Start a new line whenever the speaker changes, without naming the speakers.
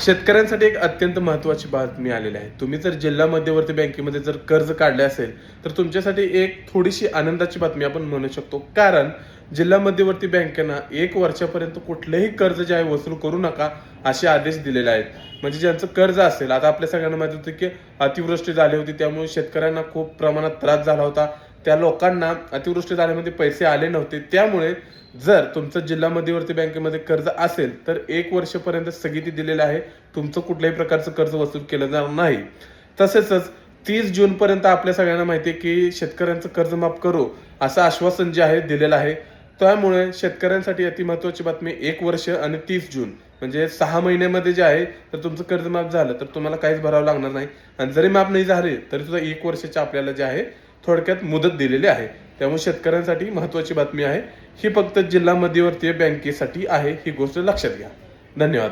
शेतकऱ्यांसाठी एक अत्यंत महत्त्वाची बातमी आलेली आहे. तुम्ही जर जिल्हा मध्यवर्ती बँकेमध्ये जर कर्ज काढले असेल तर तुमच्यासाठी एक थोडीशी आनंदाची बातमी आपण म्हणू शकतो. कारण जिल्हा मध्यवर्ती बँकेनं एक वर्षापर्यंत कुठलंही कर्ज जे आहे वसूल करू नका असे आदेश दिलेले आहेत. म्हणजे ज्यांचं कर्ज असेल आता आपल्या सगळ्यांना माहिती होतं की अतिवृष्टी झाली होती त्यामुळे शेतकऱ्यांना खूप प्रमाणात त्रास झाला होता. त्या लोकांना अतिवृष्टी झाल्यामध्ये पैसे आले नव्हते. त्यामुळे जर तुमचं जिल्हा मध्यवर्ती बँकेमध्ये कर्ज असेल तर एक वर्षपर्यंत स्थगिती दिलेली आहे. तुमचं कुठल्याही प्रकारचं कर्ज वसूल केलं जाणार नाही. तसेच तीस जून पर्यंत आपल्या सगळ्यांना माहिती आहे की शेतकऱ्यांचं कर्ज माफ करू असं आश्वासन जे आहे दिलेलं आहे. त्यामुळे शेतकऱ्यांसाठी अति महत्वाची बातमी एक वर्ष आणि तीस जून. म्हणजे सहा महिन्यामध्ये जे आहे तर तुमचं कर्ज माफ झालं तर तुम्हाला काहीच भरावं लागणार नाही. आणि जरी माफ नाही झाले तरी सुद्धा एक वर्षाचे आपल्याला जे आहे थोडक्यात मुदत दिलेली आहे. त्यामुळे शेतकऱ्यांसाठी महत्वाची बातमी आहे. ही फक्त जिल्हा मध्यवर्तीय बँकेसाठी आहे ही गोष्ट लक्षात घ्या. धन्यवाद.